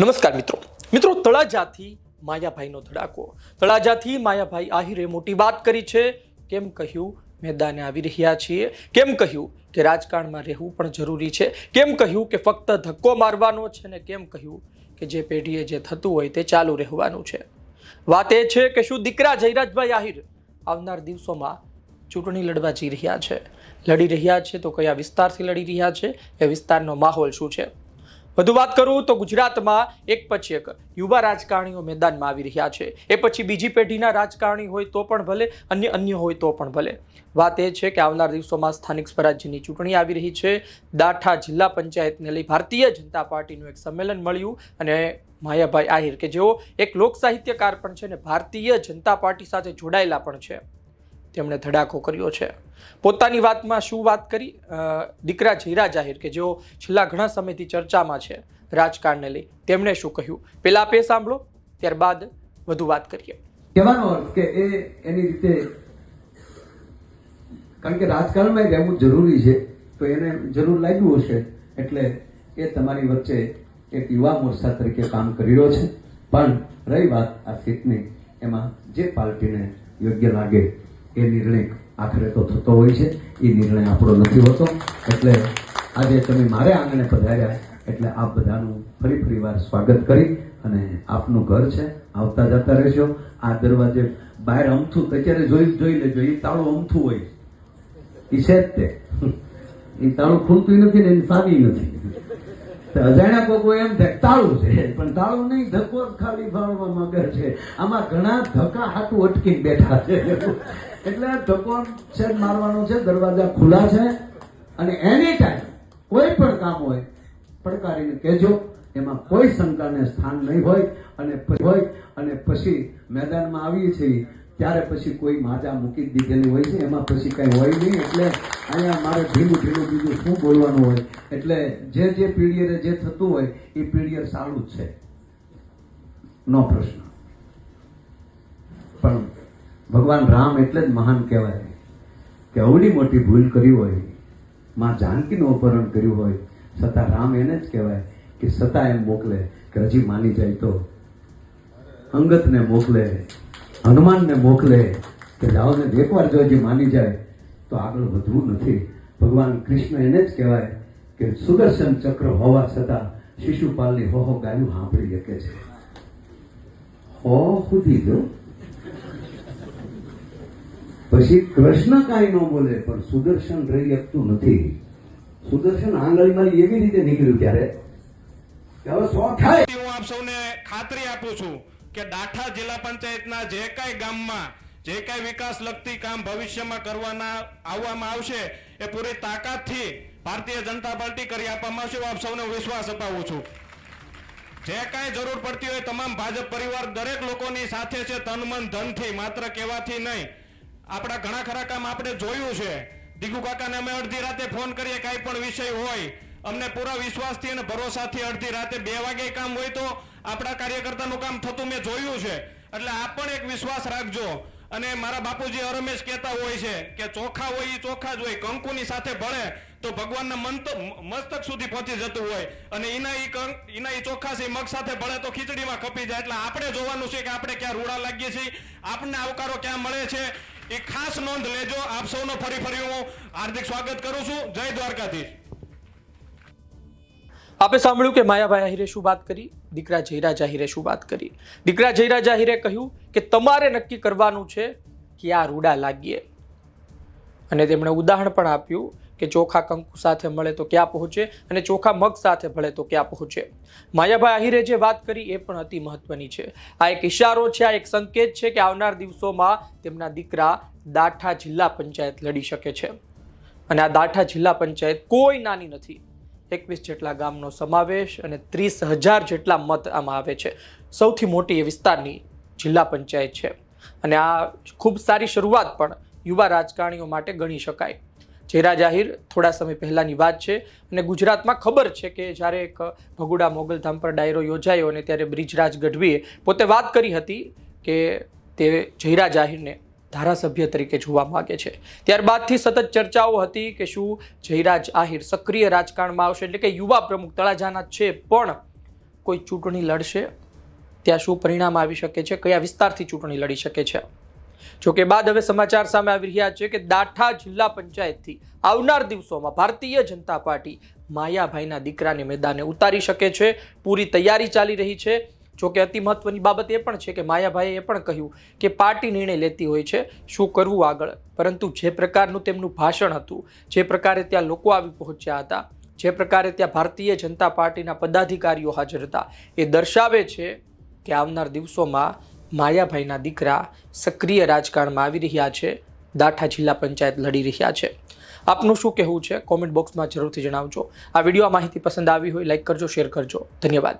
નમસ્કાર મિત્રો. મિત્રો, તળાજાથી માયાભાઈનો ધડાકો. તળાજાથી માયાભાઈ આહિરે મોટી વાત કરી છે. કેમ કહ્યું? મેદાને આવી રહ્યા છીએ. કેમ કહ્યું કે રાજકારણમાં રહેવું પણ જરૂરી છે? કેમ કહ્યું કે ફક્ત ધક્કો મારવાનો છે ને કેમ કહ્યું કે જે પેઢીએ જે થતું હોય તે ચાલુ રહેવાનું છે? વાત એ છે કે શું દીકરા જયરાજભાઈ આહિર આવનાર દિવસોમાં ચૂંટણી લડવા જઈ રહ્યા છે? લડી રહ્યા છે તો કયા વિસ્તારથી લડી રહ્યા છે? એ વિસ્તારનો માહોલ શું છે? વધુ વાત કરું તો ગુજરાતમાં એક પછી એક યુવા રાજકારણીઓ મેદાનમાં આવી રહ્યા છે. એ પછી બીજી પેઢીના રાજકારણી હોય તો પણ ભલે, અન્ય અન્ય હોય તો પણ ભલે. વાત એ છે કે આવનાર દિવસોમાં સ્થાનિક સ્વરાજ્યની ચૂંટણી આવી રહી છે. દાઠા જિલ્લા પંચાયતને લઈ ભારતીય જનતા પાર્ટીનું એક સંમેલન મળ્યું અને માયાભાઈ આહિર કે જેઓ એક લોક સાહિત્યકાર પણ છે ને ભારતીય જનતા પાર્ટી સાથે જોડાયેલા પણ છે. તેમણે ધડાકો કર્યો છે. પોતાની વાતમાં શું વાત કરી? દીકરા જીરા જાહેર કે જેઓ છેલ્લા ઘણા સમયથી ચર્ચામાં છે રાજકારણને લઈ, તેમણે શું કહ્યું? પહેલા આપે સાંભળો, ત્યારબાદ વધુ વાત કરીએ. કહેવાનો અર્થ કે એ એની રીતે, કારણ કે રાજકારણમાં રહેવું જરૂરી છે, તો એને જરૂર લાગ્યું હશે, એટલે એ તમારી વચ્ચે એક યુવા મોરચા તરીકે કામ કરી રહ્યો છે. પણ રહી વાત આ સીટની, એમાં જે પાર્ટીને યોગ્ય લાગે એ નિર્ણય આખરે તો થતો હોય છે. એ નિર્ણય આપણો નથી હોતો. એટલે આજે તમે મારે આંગણે પધાર્યા એટલે આપ બધાનું ફરી ફરી વાર સ્વાગત કરી અને આપનું ઘર છે, આવતા જતા રહેશો આ દરવાજે બહાર અમથું અત્યારે જોઈ જોઈ લેજો. એ તાળું અમથું હોય એ છે જ તે. એ તાળું ખુલતું નથી ને એની સાદી નથી. અજાણ્યા કોકો એમ થાય, તાળું છે. પણ તાળું નહીં, ધક્કો ખાલી ભાવવા માંગે છે. આમાં ઘણા ધક્કા હાથું અટકીને બેઠા છે. એટલે છે જ મારવાનો છે, દરવાજા ખુલ્લા છે અને એની ટાઈમ કોઈ પણ કામ હોય, પડકારીને કહેજો, એમાં કોઈ શંકાને સ્થાન નહીં હોય અને હોય અને પછી મેદાનમાં આવીએ છીએ, ત્યારે પછી કોઈ માજા મૂકી દીધેલી હોય છે, એમાં પછી કંઈ હોય નહીં, એટલે અહીંયા મારે ઢીલું ઢીલું બીજું શું બોલવાનું હોય, એટલે જે જે પીડીએ જે થતું હોય, એ પીડીએ સારું જ છે. નો પ્રશ્ન. ભગવાન રામ એટલે જ મહાન કહેવાય. કે અવડી મોટી ભૂલ કરી હોય, માં જાનકીનું અપહરણ કર્યું હોય, છતાં રામ એને જ કહેવાય કે છતાં એમ મોકલે કે હજી માની જાય તો. અંગતને મોકલે, હનુમાનને મોકલે કે જાઓ ને એકવાર જો હજી માની જાય તો આગળ વધવું નથી. ભગવાન કૃષ્ણ એને જ કહેવાય કે સુદર્શન ચક્ર હોવા છતાં શિશુપાલની હો હો ગાયું સાંભળી શકે છે. હો સુધી જો પછી કૃષ્ણ કાંઈ ન બોલે, પણ સુદર્શન રહી શકતું નથી. સુદર્શન આંગળીમાં એવી રીતે નીકળ્યું ત્યારે હવે સો થાય. હું આપ સૌને ખાતરી આપું છું કે ડાઠા જિલ્લા પંચાયતના જે કાંઈ ગામમાં, જે કાંઈ વિકાસ લગતી કામ ભવિષ્યમાં કરવાના, આવવામાં આવશે, એ પૂરી તાકાતથી ભારતીય જનતા પાર્ટી કરી આપવામાં આવશે. આપ સૌને વિશ્વાસ અપાવું છું. જે કાંઈ જરૂર પડતી હોય તમામ ભાજપ પરિવાર દરેક લોકોની સાથે છે, તન મન ધનથી, માત્ર કહેવાથી નહીં. આપણા ઘણા ખરા કામ આપણે જોયું છે. દીગુ કાકાને અમે અડધી રાતે ફોન કરીએ, કાંઈ પણ વિષય હોય, અમને પૂરા વિશ્વાસથી અને ભરોસાથી અડધી રાતે બે વાગે કામ હોય તો આપણા કાર્યકર્તાનું કામ થતું મેં જોયું છે. એટલે આપ પણ એક વિશ્વાસ રાખજો. અને મારા બાપુજી હરમેશ કહેતા હોય છે કે ચોખા હોય એ ચોખા જ હોય, કંકુની સાથે ભળે તો ભગવાનના મંત મસ્તક સુધી પહોંચી જતું હોય. અને એના એ કંક એના એ ચોખા છે મગ સાથે ભળે તો ખીચડીમાં કપી જાય. એટલે આપણે જોવાનું છે કે આપણે ક્યાં રૂડા લાગીએ છીએ આપણને આવકારો ક્યાં મળે છે એ ખાસ નોંધ લેજો. આપ સૌનો ફરી ફરી હું હાર્દિક સ્વાગત કરું છું. જય દ્વારકાધીશ. આપે સાંભળ્યું કે માયાભાઈ આહિરે શું વાત કરી? દીકરા જયરાજ આહિરે શું વાત કરી? દીકરા જયરાજ આહિરે કહ્યું કે તમારે નક્કી કરવાનું છે કે આ રૂડા લાગીએ. અને તેમણે ઉદાહરણ પણ આપ્યું કે ચોખા કંકુ સાથે મળે તો ક્યાં પહોંચે અને ચોખા મગ સાથે ભળે તો ક્યાં પહોંચે? માયાભાઈ આહિરે જે વાત કરી એ પણ અતિ મહત્વની છે. આ એક ઇશારો છે, આ એક સંકેત છે કે આવનાર દિવસોમાં તેમના દીકરા દાઠા જિલ્લા પંચાયત લડી શકે છે. અને આ દાઠા જિલ્લા પંચાયત કોઈ નાની નથી. એકવીસ જેટલા ગામનો સમાવેશ અને ત્રીસ હજાર જેટલા મત આમાં આવે છે. સૌથી મોટી એ વિસ્તારની જિલ્લા પંચાયત છે. અને આ ખૂબ સારી શરૂઆત પણ યુવા રાજકારણીઓ માટે ગણી શકાય. જેરા જાહેર થોડા સમય પહેલાંની વાત છે. અને ગુજરાતમાં ખબર છે કે જ્યારે એક ભગુડા મોગલધામ પર ડાયરો યોજાયો અને ત્યારે બ્રિજરાજ ગઢવીએ પોતે વાત કરી હતી કે તે જયરા જાહેરને ધારાસભ્ય તરીકે જોવા માગે છે. ત્યારબાદથી સતત ચર્ચાઓ હતી કે શું જયરાજ આહિર સક્રિય રાજકારણમાં આવશે એટલે કે યુવા પ્રમુખ તળાજાના છે પણ કોઈ ચૂંટણી લડશે? ત્યાં શું પરિણામ આવી શકે છે? કયા વિસ્તારથી ચૂંટણી લડી શકે છે? જોકે બાદ હવે સમાચાર સામે આવી રહ્યા છે કે દાઠા જિલ્લા પંચાયતથી આવનાર દિવસોમાં ભારતીય જનતા પાર્ટી માયાભાઈના દીકરાને મેદાને ઉતારી શકે છે. પૂરી તૈયારી ચાલી રહી છે. જોકે અતિ મહત્વની બાબત એ પણ છે કે માયાભાઈએ એ પણ કહ્યું કે પાર્ટી નિર્ણય લેતી હોય છે. શું કરવું આગળ? પરંતુ જે પ્રકારનું તેમનું ભાષણ હતું, જે પ્રકારે ત્યાં લોકો આવી પહોંચ્યા હતા, જે પ્રકારે ત્યાં ભારતીય જનતા પાર્ટીના પદાધિકારીઓ હાજર હતા, એ દર્શાવે છે કે આવનાર દિવસોમાં માયાભાઈના દીકરા સક્રિય રાજકારણમાં આવી રહ્યા છે, દાઠા જિલ્લા પંચાયત લડી રહ્યા છે. આપનું શું કહેવું છે? કોમેન્ટ બોક્સમાં જરૂરથી જણાવજો. આ વીડિયો માહિતી પસંદ આવી હોય, લાઈક કરજો, શેર કરજો. ધન્યવાદ.